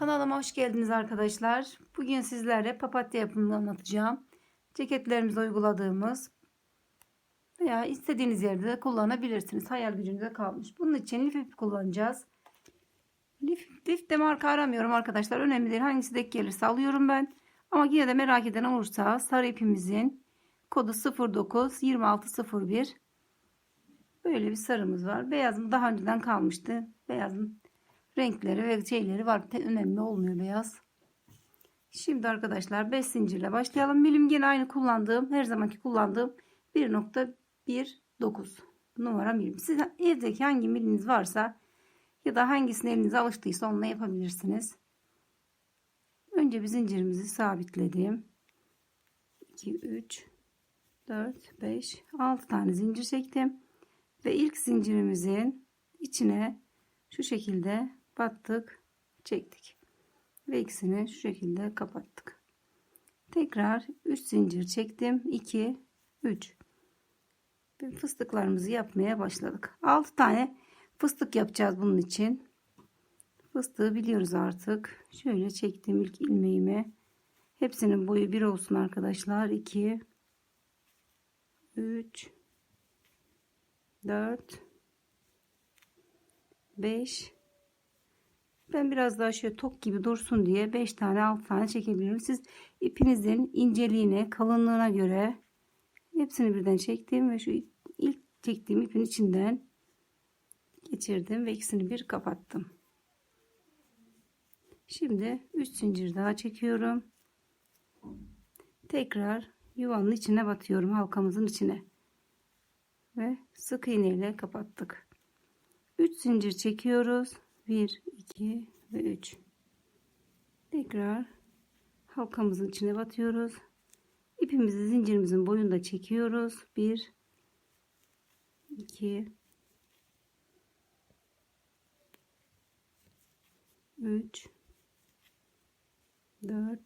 Kanalıma hoş geldiniz arkadaşlar. Bugün sizlere papatya yapımını anlatacağım. Ceketlerimize uyguladığımız veya istediğiniz yerde de kullanabilirsiniz. Hayal gücünüze kalmış. Bunun için lif ip kullanacağız. Lif, lif de marka aramıyorum arkadaşlar. Önemli değil. Hangisi denk gelirse alıyorum ben. Ama yine de merak eden olursa sarı ipimizin kodu 09 2601 Böyle bir sarımız var. Beyazım daha önceden kalmıştı. Beyazın renkleri ve şeyleri var. Önemli olmuyor beyaz. Şimdi arkadaşlar 5 zincirle başlayalım. Milim yine aynı kullandığım her zamanki kullandığım 1.19 numara milim. Siz evdeki hangi miliniz varsa ya da hangisine elinize alıştıysa onunla yapabilirsiniz. Önce bir zincirimizi sabitledim. 2 3 4 5 6 tane zincir çektim ve ilk zincirimizin içine şu şekilde battık çektik. Ve ikisini şu şekilde kapattık. Tekrar 3 zincir çektim. 2 3 ve fıstıklarımızı yapmaya başladık. 6 tane fıstık yapacağız bunun için. Fıstığı biliyoruz artık. Şöyle çektim ilk ilmeğimi hepsinin boyu bir olsun arkadaşlar. 2 3 4 5 ben biraz daha şöyle tok gibi dursun diye 5 tane 6 tane çekebilirim. Siz ipinizin inceliğine, kalınlığına göre hepsini birden çektim ve şu ilk çektiğim ipin içinden geçirdim ve ikisini bir kapattım. Şimdi 3 zincir daha çekiyorum. Tekrar yuvanın içine batıyorum halkamızın içine ve sık iğne ile kapattık. 3 zincir çekiyoruz. 1 2 ve 3. Tekrar halkamızın içine batıyoruz. İpimizi zincirimizin boyunda çekiyoruz. 1 2 3 4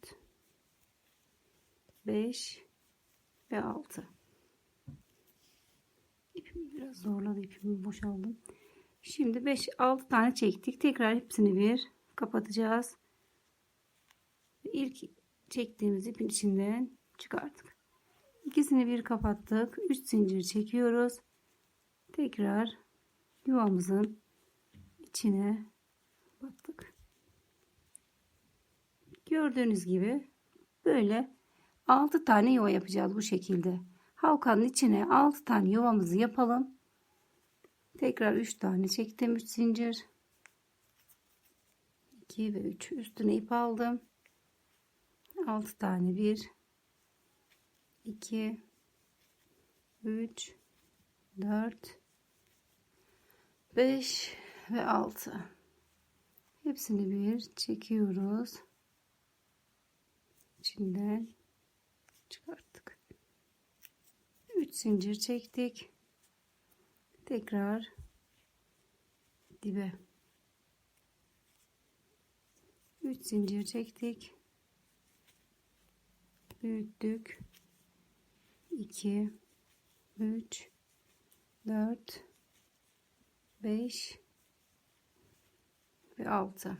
5 ve 6 İpimi biraz zorladı ipimi boşaldım. Şimdi 5-6 tane çektik. Tekrar hepsini bir kapatacağız. İlk çektiğimiz ipin içinden çıkarttık. İkisini bir kapattık. 3 zincir çekiyoruz. Tekrar yuvamızın içine battık. Gördüğünüz gibi böyle 6 tane yuva yapacağız bu şekilde halkanın içine 6 tane yuvamızı yapalım. Tekrar 3 tane çektim 3 zincir. 2 ve 3 üstüne ip aldım. 6 tane 1 2 3 4 5 ve 6 hepsini bir çekiyoruz. İçinden çıkarttık. 3 zincir çektik. Tekrar dibe 3 zincir çektik. Büyüttük. 2 3 4 5 ve 6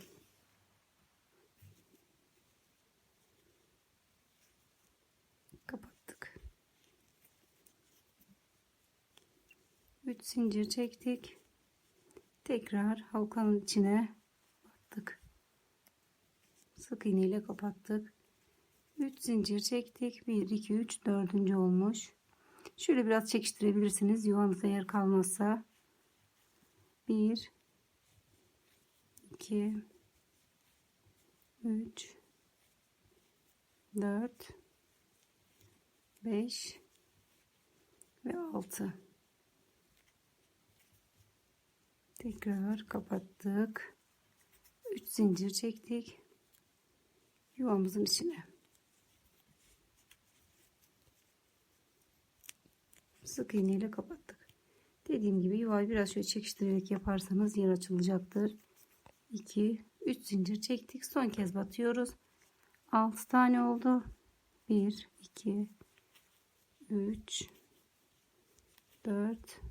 3 zincir çektik. Tekrar halkanın içine battık. Sık iğne ile kapattık. 3 zincir çektik. 1 2 3 4. olmuş. Şöyle biraz çekiştirebilirsiniz. Yuvanızda yer kalmazsa. 1 2 3 4 5 ve 6 tekrar kapattık. 3 zincir çektik. Yuvamızın içine. Sık iğne ile kapattık. Dediğim gibi yuvayı biraz şöyle çekiştirerek yaparsanız yer açılacaktır. 2 3 zincir çektik. Son kez batıyoruz. 6 tane oldu. 1 2 3 4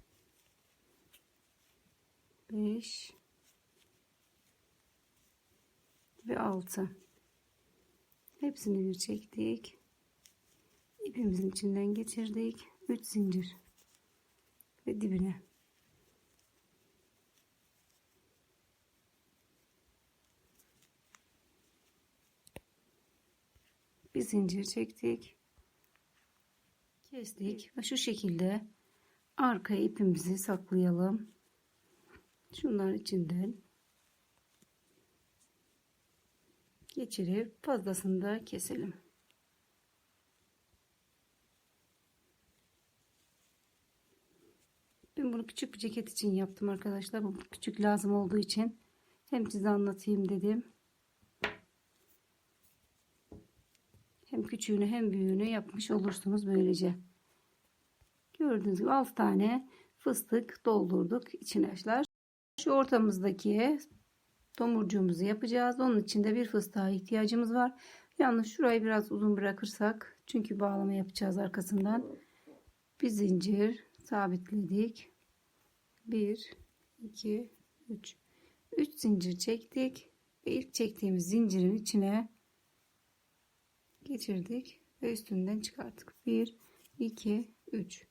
5 ve 6 hepsini bir çektik. İpimizin içinden geçirdik. 3 zincir ve dibine. Bir zincir çektik. Kestik ve şu şekilde arkaya ipimizi saklayalım şunların içinden geçirip fazlasını da keselim. Ben bunu küçük bir ceket için yaptım arkadaşlar. Bu küçük lazım olduğu için hem size anlatayım dedim. Hem küçüğünü hem büyüğünü yapmış olursunuz böylece. Gördüğünüz gibi 6 tane fıstık doldurduk içine arkadaşlar şu ortamızdaki tomurcuğumuzu yapacağız. Onun için de bir fıstığa ihtiyacımız var. Yalnız şurayı biraz uzun bırakırsak çünkü bağlama yapacağız arkasından. Bir zincir sabitledik. 1 2 3 3 zincir çektik ve ilk çektiğimiz zincirin içine geçirdik ve üstünden çıkarttık. 1 2 3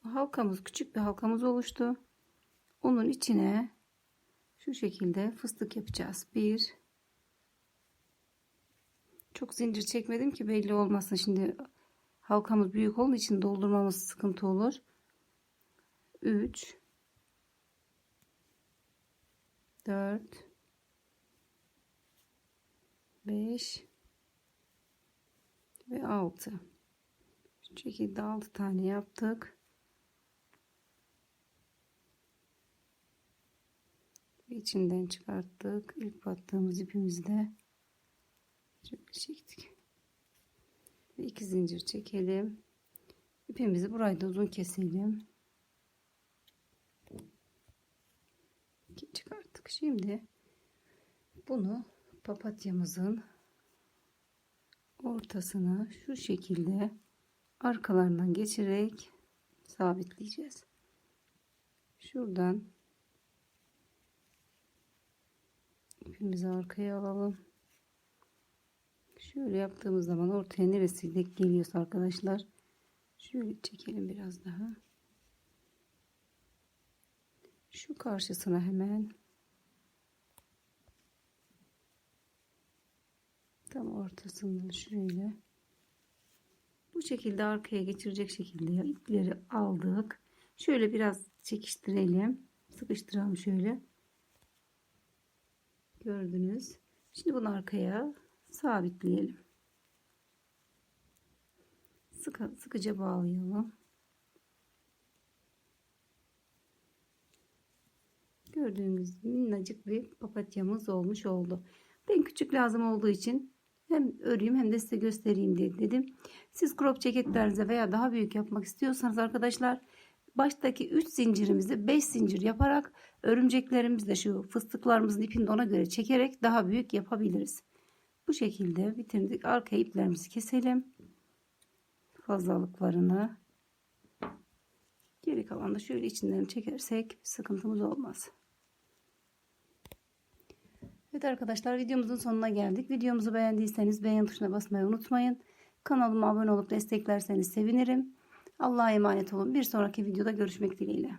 halkamız küçük bir halkamız oluştu onun içine şu şekilde fıstık yapacağız. 1 çok zincir çekmedim ki belli olmasın. Şimdi halkamız büyük olduğu için doldurmamız sıkıntı olur. 3 4 5 ve 6 şu şekilde 6 tane yaptık içinden çıkarttık. İlk battığımız ipimizi de şöyle çektik. Ve iki zincir çekelim. İpimizi burayı da uzun keselim. Çıkarttık. Şimdi bunu papatyamızın ortasına şu şekilde arkalarından geçirerek sabitleyeceğiz. Şuradan ipimizi arkaya alalım. Şöyle yaptığımız zaman ortaya neresi denk geliyorsa arkadaşlar şöyle çekelim biraz daha. Şu karşısına hemen tam ortasından şöyle bu şekilde arkaya geçirecek şekilde ipleri aldık. Şöyle biraz çekiştirelim. Sıkıştıralım şöyle. Gördünüz. Şimdi bunu arkaya sabitleyelim. Sıkı, sıkıca bağlayalım. Gördüğünüz minnacık bir papatyamız olmuş oldu. Ben küçük lazım olduğu için hem öreyim hem de size göstereyim diye dedim. Siz crop ceketlerinize veya daha büyük yapmak istiyorsanız arkadaşlar baştaki 3 zincirimizi 5 zincir yaparak örümceklerimizle şu fıstıklarımızın ipini de ona göre çekerek daha büyük yapabiliriz. Bu şekilde bitirdik. Arka iplerimizi keselim. Fazlalıklarını. Geri kalan da şöyle içinden çekersek sıkıntımız olmaz. Evet arkadaşlar videomuzun sonuna geldik. Videomuzu beğendiyseniz beğen tuşuna basmayı unutmayın. Kanalıma abone olup desteklerseniz sevinirim. Allah'a emanet olun. Bir sonraki videoda görüşmek dileğiyle.